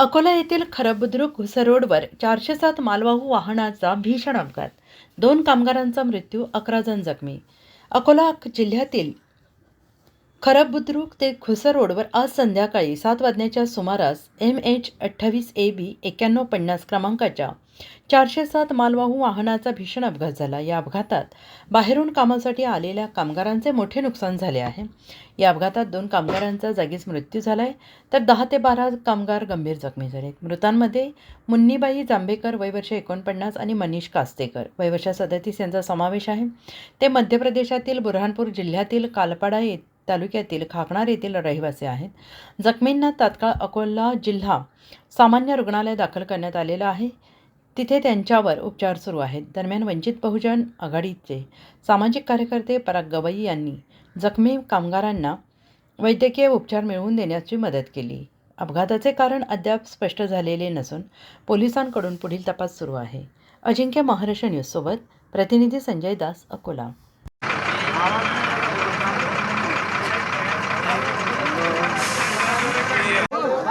अकोला येथील खरबुद्रुक घुसरोडवर चारशे सात मालवाहू वाहनाचा भीषण अपघात. दोन कामगारांचा मृत्यू अकरा जण जखमी. अकोला जिल्ह्यातील खरब बुद्रुक ते घुसर रोडवर आज संध्याकाळी सात वाजण्याच्या सुमारास एम एच अठ्ठावीस ए बी एक्याण्णव पन्नास क्रमांकाच्या चारशे सात मालवाहू वाहनाचा भीषण अपघात झाला. या अपघातात बाहेरून कामासाठी आलेल्या कामगारांचे मोठे नुकसान झाले आहे. या अपघातात दोन कामगारांचा जागीच मृत्यू झाला आहे तर दहा ते बारा कामगार गंभीर जखमी झाले मृतांमध्ये मुन्नीबाई जांभेकर वयवर्ष एकोणपन्नास आणि मनीष कास्तेकर. वयवर्ष सदतीस यांचा समावेश आहे. ते मध्य प्रदेशातील बुरहानपूर जिल्ह्यातील कालपाडा येत तालुक्यातील खाकणार येथील रहिवासी आहेत. जखमींना तात्काळ अकोला जिल्हा सामान्य रुग्णालय दाखल करण्यात आलेलं आहे. तिथे त्यांच्यावर उपचार सुरू आहेत. दरम्यान वंचित बहुजन आघाडीचे सामाजिक कार्यकर्ते पराग गवई यांनी जखमी कामगारांना वैद्यकीय उपचार मिळवून देण्याची मदत केली. अपघाताचे कारण अद्याप स्पष्ट झालेले नसून पोलिसांकडून पुढील तपास सुरू आहे. अजिंक्य महाराष्ट्र न्यूजसोबत प्रतिनिधी संजय दास अकोला.